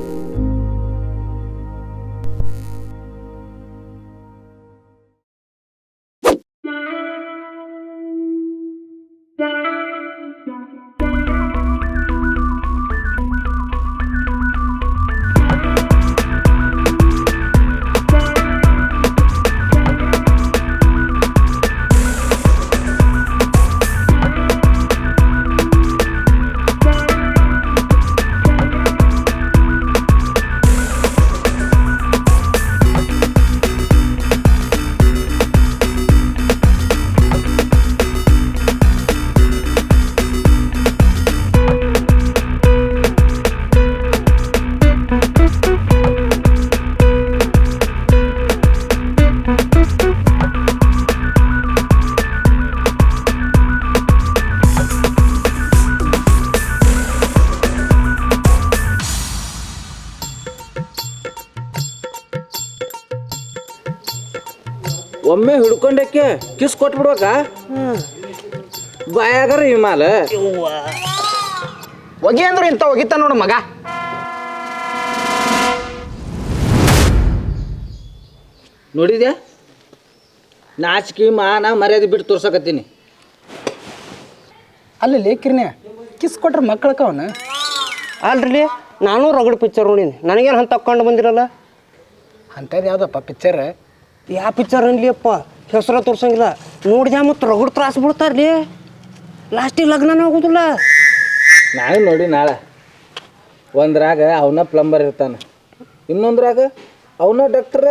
you ಒಮ್ಮೆ ಹಿಡ್ಕೊಂಡಕ್ಕೆ kiss ಕೊಟ್ಬಿಡ್ಬೇಕ ಬಾಯಾಗರ ಹಿಮಾಲ ಹೊಗೆ ಅಂದ್ರೆ ಇಂಥ ಒಗಿತ ನೋಡು ಮಗ. ನೋಡಿದ್ಯಾ? ನಾಚಿಕೆ ಮಾನ ಮರ್ಯಾದೆ ಬಿಟ್ಟು ತೋರ್ಸಕತ್ತೀನಿ. ಅಲ್ಲಿ ಲೇಖಿರ್ನೆ ಕಿಸ್ ಕೊಟ್ರೆ ಮಕ್ಕಳಕ್ಕವನ ಅಲ್ರಿ ನಾನು ರಗಡ್ ಪಿಕ್ಚರ್ ನೋಡೀನಿ. ನನಗೇನು ಅಂತ ತಕ್ಕೊಂಡು ಬಂದಿರಲ್ಲ? ಅಂಥದ್ದು ಯಾವುದಪ್ಪ ಪಿಕ್ಚರ್ ಯಾವ ಪಿಕ್ಚರ್ ಅನ್ಲಿಯಪ್ಪ ಹೆಸರ ತೋರ್ಸಂಗಿಲ್ಲ. ನೋಡಿದ ಮತ್ತು ರಗಡ್ ತ್ರಾಸ ಬಿಡ್ತಾರ್ಲಿ? ಲಾಸ್ಟಿಗೆ ಲಗ್ನನೇ ಆಗೋದಿಲ್ಲ. ನಾನು ನೋಡಿ ನಾಳೆ. ಒಂದ್ರಾಗ ಅವನ ಪ್ಲಂಬರ್ ಇರ್ತಾನೆ. ಇನ್ನೊಂದ್ರಾಗ ಅವನ ಡಾಕ್ಟರ್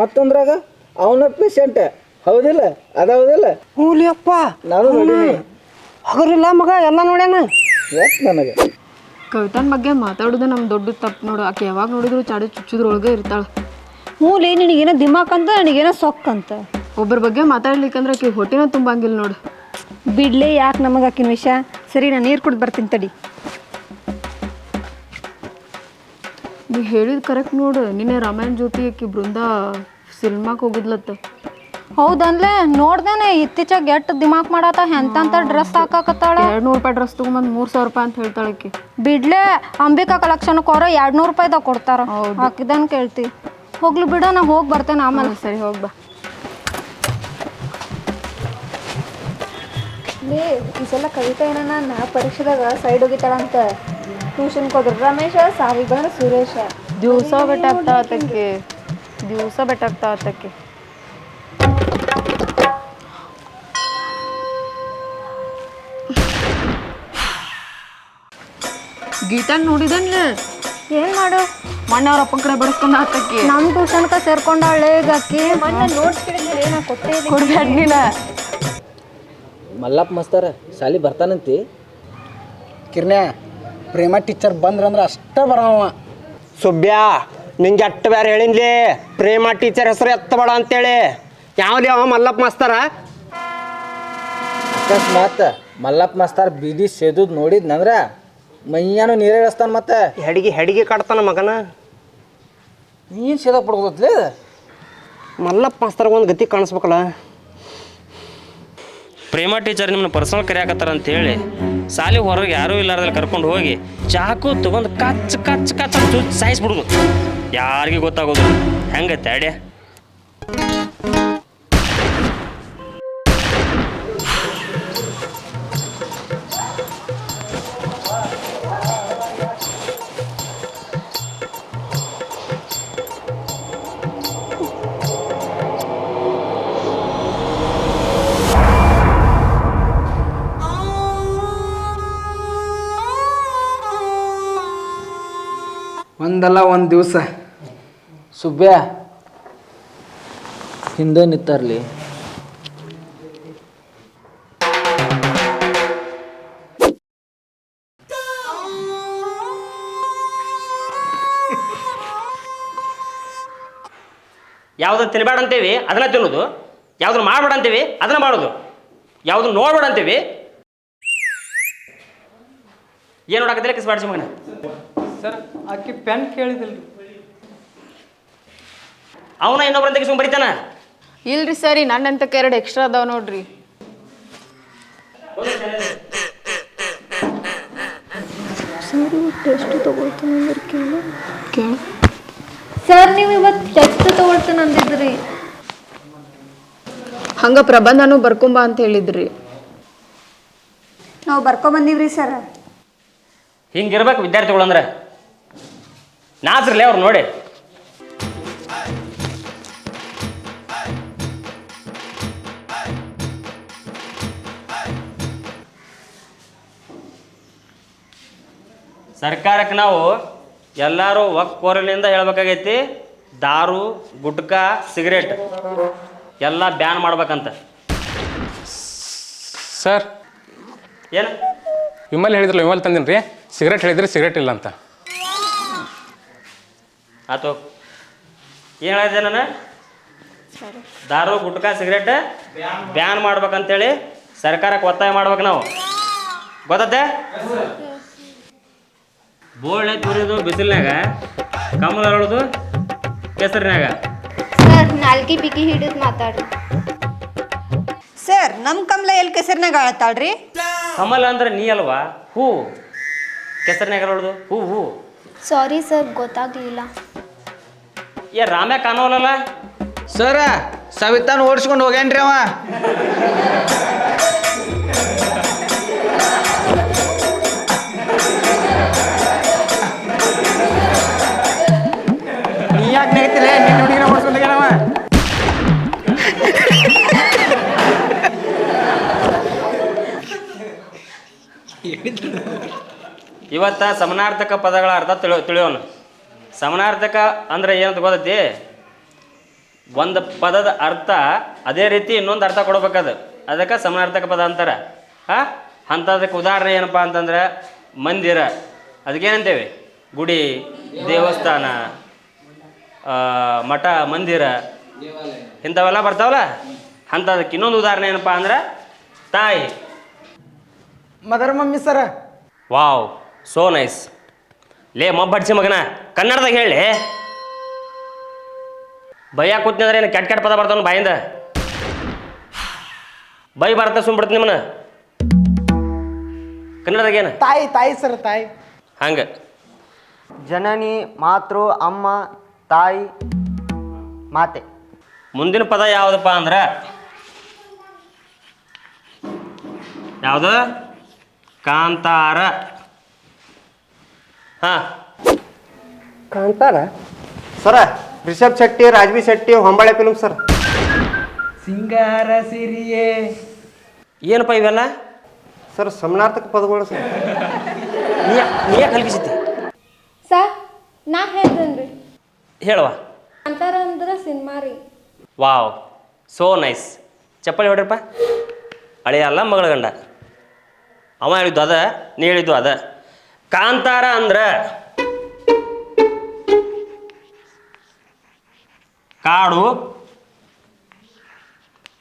ಮತ್ತೊಂದ್ರಾಗ ಅವನ ಪೇಷಂಟ್ ಹೌದಿಲ್ಲ? ಅದೌದಿಲ್ಲ ಹೂಲಿ ಅಪ್ಪ. ನಾನು ನೋಡಿ. ಹಗರಿಲ್ಲ ಮಗ ಎಲ್ಲ ನೋಡ್ಯಾನ? ಯಾಕೆ ನನಗೆ. ಕವಿತನ್ ಬಗ್ಗೆ ಮಾತಾಡೋದು ನಮ್ಮ ದೊಡ್ಡ ತಪ್ಪು ನೋಡು. ಆಕೆ ಯಾವಾಗ ನೋಡಿದ್ರು ಚಾಡಿ ಚುಚ್ಚಿದ್ರೊಳಗೆ ಇರ್ತಾಳೆ. ಮೂಲಿ ನಿನಗೇನೋ ದಿಮಾಕ್ ಅಂತ ನನಗೇನೋ ಸೊಕ್ಕ ಅಂತ. ಒಬ್ಬರ ಬಗ್ಗೆ ಮಾತಾಡ್ಲಿಕ್ಕಂದ್ರೆ ಆಕೆ ಹೊಟ್ಟೆನ ತುಂಬಂಗಿಲ್ಲ ನೋಡು. ಬಿಡ್ಲೆ ಯಾಕೆ ನಮಗೆ ಆಕಿನ ವಿಷಯ? ಸರಿ ನಾನು ನೀರು ಕುಡ್ದು ಬರ್ತೀನಿ ತಡಿ. ನೀ ಹೇಳಿದ ಕರೆಕ್ಟ್ ನೋಡು. ನಿನ್ನೆ ರಾಮಾಯಣ ಜ್ಯೋತಿ ಆಕಿ ಬೃಂದ ಸಿನಿಮಾಕ್ಕೆ ಹೋಗಿದ್ಲತ್ತ. ಹೌದನ್ಲೆ? ನೋಡ್ದೇನೆ ಇತ್ತೀಚೆಗೆ ಎಟ್ಟು ದಿಮಾಕ್ ಮಾಡತ್ತ ಎಂತಂತ ಡ್ರೆಸ್ ಹಾಕಾಕತ್ತಾಳ. ಎರಡು ನೂರು ರೂಪಾಯಿ ಡ್ರೆಸ್ ತೊಗೊಂಬಂದು ಮೂರು ಸಾವಿರ ರೂಪಾಯಿ ಅಂತ ಹೇಳ್ತಾಳೆ ಆಕಿ. ಬಿಡ್ಲೆ ಅಂಬಿಕಾ ಕಲೆಕ್ಷನ್ ಕೊರೋ ಎರಡು ನೂರು ರೂಪಾಯಿದಾಗ ಕೊಡ್ತಾರ ಹಾಕಿದನ್ ಕೇಳ್ತಿ. ಹೋಗ್ಲಿ ಬಿಡ ನಾ ಹೋಗಿ ಬರ್ತೇನೆ ಆಮೇಲೆ. ಸರಿ ಹೋಗ್ ಬಾ. ಈ ಸಲ ಕವಿತಾ ಏನ ನಾ ಪರೀಕ್ಷೆದಾಗ ಸೈಡ್ ಹೋಗಿತ್ತಾಳಂತ ಟ್ಯೂಷನ್ಗೆ ಹೋದ್ರು ರಮೇಶ ಸಾವಿಗ ಸುರೇಶ. ದಿವಸ ಬೆಟ್ಟಾಗ್ತಾ ಆತಕ್ಕೆ. ದಿವಸ ಬೆಟ್ಟಾಗ್ತಾ ಆತಕ್ಕೆ. ಗೀತಾ ನೋಡಿದನ್ಲೆ? ಏನ್ ಮಾಡು? ಮೊನ್ನೆ ಅಪ್ಪ ಅಪ್ಪನ ಕಡೆ ಬಡಿಸ್ಕೊಂಡು ಹಾಕಿ ನಮ್ ಟ್ಯೂಷನ್ಕ ಸೇರ್ಕೊಂಡಾಳೆ ಈಗ ಆಕಿ ನೋಟ್ಸ್ ಏನ ಕೊಟ್ಟೆ ಕೊಡ್ಬೇಡ ನೀನ ಮಲ್ಲಪ್ಪ ಮಸ್ತಾರ ಶಾಲಿ ಬರ್ತಾನಂತಿ? ಕಿರ್ನೆ ಪ್ರೇಮ ಟೀಚರ್ ಬಂದ್ರಂದ್ರೆ ಅಷ್ಟೇ ಬರವ ಸುಬ್ಯಾ ನಿಂಗೆ ಅಟ್ಟ ಬೇರೆ ಹೇಳಿನ್ಲಿ ಪ್ರೇಮ ಟೀಚರ್ ಹೆಸರು ಎತ್ತಬೇಡ ಅಂತೇಳಿ. ಯಾವ್ದು ಯಾವ ಮಲ್ಲಪ್ಪ ಮಸ್ತಾರ? ಅಕಸ್ಮಾತ್ ಮಲ್ಲಪ್ಪ ಮಸ್ತಾರ್ ಬೀದಿ ಸೇದುದ್ ನೋಡಿದ್ನಂದ್ರ ಮೈಯಾನು ನೀರೇ ಇಳಿಸ್ತಾನ ಮತ್ತೆ. ಹೆಡಿಗೆ ಹೆಡಿಗೆ ಕಾಡ್ತಾನ ಮಗನ? ನೀನು ಸೇದಕ್ ಬಿಡ್ಬೋದ್ಲೇ ಮಲ್ಲಪ್ಪ ಮಾಸ್ತರ್ಗೆ ಒಂದು ಗತಿ ಕಾಣಿಸ್ಬೇಕಲ್ಲ. ಪ್ರೇಮ ಟೀಚರ್ ನಿಮ್ಮನ್ನ ಪರ್ಸನಲ್ ಕರೆಯಾಕತ್ತಾರ ಅಂತ ಹೇಳಿ ಸಾಲಿ ಹೊರಗೆ ಯಾರೂ ಇಲ್ಲಾರ್ದಲ್ಲಿ ಕರ್ಕೊಂಡು ಹೋಗಿ ಚಾಕು ತಗೊಂಡು ಕಚ್ ಕಚ್ ಕಚ್ ಸಾಯಿಸ್ಬಿಡುದು. ಯಾರಿಗೂ ಗೊತ್ತಾಗೋದು ಹೆಂಗೈತೆ ಐಡಿಯಾ? ಒಂದಲ್ಲ ಒಂದು ದಿವಸ. ಸುಬ್ಯ ಹಿಂದೆ ನಿತ್ತರ್ಲಿ ಯಾವ್ದನ್ನ ತಿನ್ಬೇಡ ಅಂತೀವಿ ಅದನ್ನ ತಿನ್ನೋದು. ಯಾವ್ದನ್ನ ಮಾಡ್ಬೇಡ ಅಂತೀವಿ ಅದನ್ನ ಮಾಡೋದು. ಯಾವ್ದನ್ನ ನೋಡ್ಬೇಡ ಅಂತೀವಿ. ಏನು ನೋಡಕತ್ತಿಲ್ಲ ಕಿಸ್ ಬಾಡ್ಸಿ ಮಗನ? ಸರ್ ಆಕಿ ಪೆನ್ ಕೇಳಿದಿಲ್ರಿ. ಅವನ ಇನ್ನೊಬ್ರಂತ ಕಿಸ್ಕೊಂಡ್ ಬರೀತಾನ? ಇಲ್ರಿ ಸರಿ ನನ್ನಂತಕ್ಕೆ ಎರಡು ಎಕ್ಸ್ಟ್ರಾ ಅದಾವ ನೋಡ್ರಿ. ಸರ್. ಟೆಸ್ಟ್ ಎಷ್ಟು ತೊಗೊಳ್ತಾನೆ ಅಂದ್ರೆ ಕೇಳು. ಕೇಳು. ಸರ್ ನೀವು ಇವತ್ತು ಟೆಸ್ಟ್ ತಗೊಳ್ತೇನೆ ಅಂದಿದ್ರಿ. ಹಂಗೆ ಪ್ರಬಂಧನೂ ಬರ್ಕೊಂಬ ಅಂತ ಹೇಳಿದ್ರಿ. ನಾವು ಬರ್ಕೊಬಂದೀವ್ರಿ ಸರ್. ಹಿಂಗಿರ್ಬೇಕು ವಿದ್ಯಾರ್ಥಿಗಳಂದ್ರೆ. ನಾಚ್ರಲ್ಲೇ ಅವ್ರು ನೋಡಿ. ಸರ್ಕಾರಕ್ಕೆ ನಾವು ಎಲ್ಲರೂ ಒಕ್ಕೋರಲಿಂದ ಹೇಳ್ಬೇಕಾಗೈತಿ ದಾರು ಗುಟ್ಕಾ ಸಿಗರೇಟ್ ಎಲ್ಲ ಬ್ಯಾನ್ ಮಾಡ್ಬೇಕಂತ. ಸರ್ ಏನು? ವಿಮಲ್ ಹೇಳಿದ್ರಲ್ಲ ವಿಮಲ್ ತಂದಿನಿ ರೀ ಸಿಗರೇಟ್ ಹೇಳಿದ್ರೆ ಸಿಗರೇಟ್ ಇಲ್ಲ ಅಂತ. ಆತು. ಏನು ಹೇಳಿದೆ ನಾನು? ದಾರು ಗುಟ್ಕಾ ಸಿಗರೇಟ್ ಬ್ಯಾನ್ ಮಾಡ್ಬೇಕಂತೇಳಿ ಸರ್ಕಾರಕ್ಕೆ ಒತ್ತಾಯ ಮಾಡ್ಬೇಕು ನಾವು. ಗೊತ್ತತ್ತೆ ಬೋಳೆ ತುರಿದು ಬಿಸಿಲಿನಾಗ ಕಮಲ ಅರಳೋದು ಕೆಸರಿನಾಗ ಸರ್ ನಾಲ್ಕಿ ಬಿಗಿ ಹಿಡಿದು ಮಾತಾಡ್ರಿ. ಸರ್ ನಮ್ಮ ಕಮಲ ಎಲ್ಲಿ ಕೆಸರಿನಾಗ ಅಳತಾಳ್ರಿ? ಕಮಲ ಅಂದ್ರೆ ನೀ ಅಲ್ವಾ? ಹೂ. ಕೆಸರಿನಾಗ ಅರಳೋದು? ಹೂ ಹೂ. ಸಾರಿ ಸರ್ ಗೊತ್ತಾಗ್ಲಿಲ್ಲ. ಏ ರಾಮ ಕಾಣೋಲ್ಲ ಸರ ಸವಿತಾನ ಓಡಿಸ್ಕೊಂಡು ಹೋಗ್ಯಾನ್ರಿ ಅವ. ನೀ ಯಾಕೆ ನೆಗತಿಲ್ಲ ನಿನ್ನ ಹುಡುಗಿನ ಓಡಿಸ್ಕೊಂಡು ಹೋಗ್ಯಾನವ ಇವತ್ತ ಸಮನಾರ್ಥಕ ಪದಗಳ ಅರ್ಥ ತಿಳಿ ತಿಳಿಯೋಣ ಸಮನಾರ್ಥಕ ಅಂದ್ರೆ ಏನಂತ ಗೊತ್ತೈತಿ? ಒಂದು ಪದದ ಅರ್ಥ ಅದೇ ರೀತಿ ಇನ್ನೊಂದು ಅರ್ಥ ಕೊಡ್ಬೇಕದು ಅದಕ್ಕೆ ಸಮನಾರ್ಥಕ ಪದ ಅಂತಾರೆ. ಹಾಂ? ಅಂಥದಕ್ಕೆ ಉದಾಹರಣೆ ಏನಪ್ಪ ಅಂತಂದ್ರೆ ಮಂದಿರ. ಅದಕ್ಕೇನಂತೇವೆ? ಗುಡಿ ದೇವಸ್ಥಾನ ಮಠ ಮಂದಿರ. ಇಂಥವೆಲ್ಲ ಬರ್ತಾವಲ್ಲ? ಅಂಥದಕ್ಕೆ ಇನ್ನೊಂದು ಉದಾಹರಣೆ ಏನಪ್ಪ ಅಂದ್ರೆ ತಾಯಿ. ಮದರ್ ಮಮ್ಮಿ ಸರ. ವಾವ್. ಸೋ ನೈಸ್ ಲೇ ಮಬ್ಬಡ್ಸಿ ಮಗನ ಕನ್ನಡದಾಗ ಹೇಳಿ. ಭಯ ಕೂತ್ನಂದ್ರೆ ಏನು ಕೆಟ್ಟ ಕೆಟ್ಟ ಪದ ಬರ್ತಾವ ಬಾಯಿಂದ? ಬೈ ಬರ್ತಾ ಸುಮ್ಬಿಡ್ತೀನಿ ನಿಮ್ಮನ್ನ. ಕನ್ನಡದಾಗ ಏನು? ತಾಯಿ ತಾಯಿ ಸರ್ ತಾಯಿ. ಹಂಗೆ. ಜನನಿ ಮಾತೃ ಅಮ್ಮ ತಾಯಿ ಮಾತೆ. ಮುಂದಿನ ಪದ ಯಾವುದಪ್ಪ ಅಂದ್ರೆ? ಯಾವುದು? ಕಾಂತಾರ. ಹಾಂ. ಕಾಂತಾರ ಸರ ರಿಷಬ್ ಶೆಟ್ಟಿ ರಾಜ್ವಿ ಶೆಟ್ಟಿ ಹೊಂಬಾಳೆ ಫಿಲ್ಮ್ ಸರ್. ಸಿಂಗಾರ ಸಿರಿಯೇ. ಏನಪ್ಪ ಇವೆಲ್ಲ? ಸರ್ ಸಮನಾರ್ಥಕ ಪದಗಳು ಸರ್. ನೀ ಯಾಕೆ ಕಲ್ಪಿಸಿದ್ದೆ ಸರ್ ನಾ ಹೇಳ್ತೇನ್ರಿ. ಹೇಳುವ. ಕಾಂತಾರ ಅಂದ್ರೆ ಸಿನಿಮಾ ರೀ. Wow so nice. ಚಪ್ಪಲಿ ಹೊಡ್ರಪ್ಪ. ಅಳಿಯ ಅಲ್ಲ ಮಗಳ ಗಂಡ. ಅವ ಹೇಳಿದ್ದು ಅದ ನೀ ಹೇಳಿದ್ದು ಅದ. ಕಾಂತಾರ ಅಂದ್ರ? ಕಾಡು.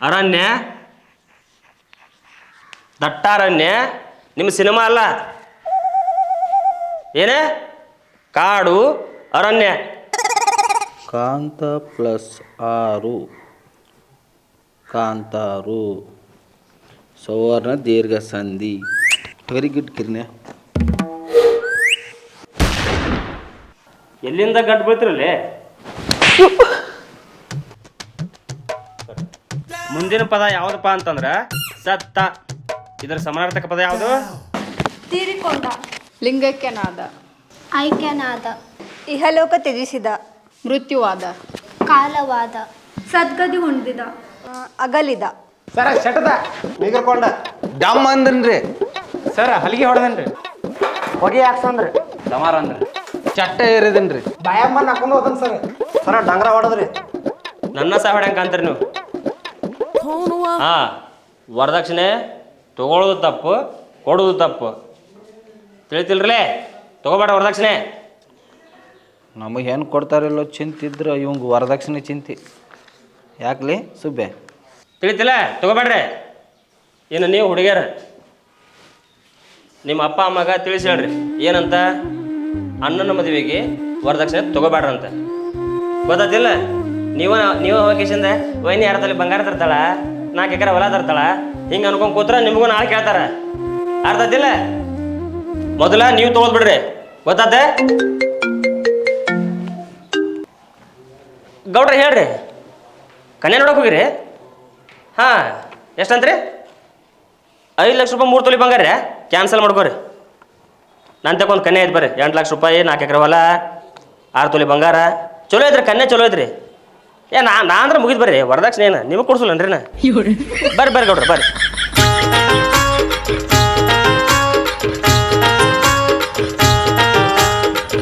ಅರಣ್ಯ. ದಟ್ಟಾರಣ್ಯ. ನಿಮ್ಮ ಸಿನಿಮಾ ಅಲ್ಲ? ಏನೇ? ಕಾಡು, ಅರಣ್ಯ. ಕಾಂತ ಪ್ಲಸ್ ಆರು. ಕಾಂತಾರು. ಸವರ್ಣ ದೀರ್ಘ ಸಂಧಿ ವೆರಿ ಗುಡ್ ಕಿರ್ನೆ ಎಲ್ಲಿಂದ ಗಡ್ಡ ಬೀಳ್ತಿರಲ್ಲೇ ಮುಂದಿನ ಪದ ಯಾವ್ದಪ್ಪ ಅಂತಂದ್ರ ಸತ್ತ. ಇದರ ಸಮಾನಾರ್ಥಕ ಪದ ಯಾವುದು? ತೀರಿಕೊಂಡ. ಲಿಂಗಕ್ಕೆನಾದ ಐಕ್ಯನಾದ. ಇಹಲೋಕ ತ್ಯಜಿಸಿದ. ಮೃತ್ಯುವಾದ. ಕಾಲವಾದ. ಸದ್ಗತಿ ಹೊಂದಿದ ಅಗಲಿದ. ಸರ ಶಟದ. ನಿಗರ್ಕೊಂಡ ಡಮ್ ಅಂದನ್ರಿ ಸರ ಹಲಿಗೆ ಹೊಡೆದನ್ರಿ? ಹೊಗೆ ಹಾಕ್ಸಂದ್ರಿ. ಡಮಾರ ಅಂದ್ರಿ ಚಟ್ಟ ಏರಿದನ್ರಿ. ಬಾಯಮ್ಮ ಹಾಕೊಂಡು ಹೋದನ್ ಸರ್. ಸರ ಡಂಗ್ರ ಹೊಡೆದ್ರಿ. ನನ್ನ ಸಹ ಹೊಡ್ಯಾಂಗ ಅಂತೀರಿ ನೀವು. ಹಾ ವರದಕ್ಷಿಣೆ ತಗೊಳ್ಳೋದು ತಪ್ಪು ಕೊಡೋದು ತಪ್ಪು. ತಿಳಿತಿಲ್ರಲೇ? ತಗೋಬೇಡ ವರದಕ್ಷಿಣೆ. ನಮಗೆ ಏನು ಕೊಡ್ತಾರಿಲ್ಲೋ ಚಿಂತಿದ್ರೆ ಇವಂಗೆ ವರದಕ್ಷಿಣೆ ಚಿಂತಿ. ಯಾಕ್ಲಿ? ಸುಬ್ಬೆ. ತಿಳಿತಿಲ್ಲ? ತಗೋಬೇಡ್ರಿ. ಇನ್ನು ನೀವು ಹುಡುಗಿಯರ. ನಿಮ್ಮ ಅಪ್ಪ ಅಮ್ಮಗ ತಿಳಿಸಿ ಹೇಳ್ರಿ. ಏನಂತ? ಅಣ್ಣನ ಮದುವೆಗೆ ವರದಕ್ಷಿಣೆ ತಗೋಬೇಡ್ರಂತ. ಗೊತ್ತಾತಿಲ್ಲ ನೀವು ನೀವು ಹೋಗಿಸಿಂದ ವೈನಿ ಯಾರದಲ್ಲಿ ಬಂಗಾರ ತರ್ತಾಳ? ನಾಲ್ಕು ಎಕರೆ ಹೊಲ ತರ್ತಾಳ? ಹಿಂಗೆ ಅನ್ಕೊಂಡ್ ಕೂತ್ರ ನಿಮಗೂ ನಾಳೆ ಕೇಳ್ತಾರ. ಅರ್ಥತಿಲ್ಲ ಮೊದಲ ನೀವು ತೊಗೊಳ್ಬಿಡ್ರಿ ಗೊತ್ತಾತೆ? ಗೌಡ್ರ ಹೇಳ್ರಿ. ಕನ್ಯಾ ನೋಡಕ್ ಹೋಗಿರಿ? ಹಾಂ, ಎಷ್ಟಂತ್ರಿ? ಐದು ಲಕ್ಷ ರೂಪಾಯಿ ಮೂರು ತೊಲಿ ಬಂಗಾರ ಕ್ಯಾನ್ಸಲ್ ಮಾಡ್ಕೋರಿ. ನಾನು ತಗೊಂಡು ಕನ್ಯೆ ಐತೆ ಬರ್ರಿ ಎಂಟು ಲಕ್ಷ ರೂಪಾಯಿ ನಾಲ್ಕು ಎಕರೆ ಹೊಲ ಆರು ತೊಲೆ ಬಂಗಾರ. ಚಲೋ ಐತ್ರಿ ಕನ್ಯೆ ಚಲೋ ಐತ್ರಿ. ಏ ನಾ ನಾ ಅಂದ್ರೆ ಮುಗಿದ್ ಬರ್ರಿ ವರದಕ್ಷಿಣೆ ಏನು ನಿಮಗೆ ಕೊಡ್ಸಲ್ಲನ್ರಿ ನಾ? ಬರ್ರಿ ಬರ್ರಿ ಗೌಡ್ರ ಬರ್ರಿ.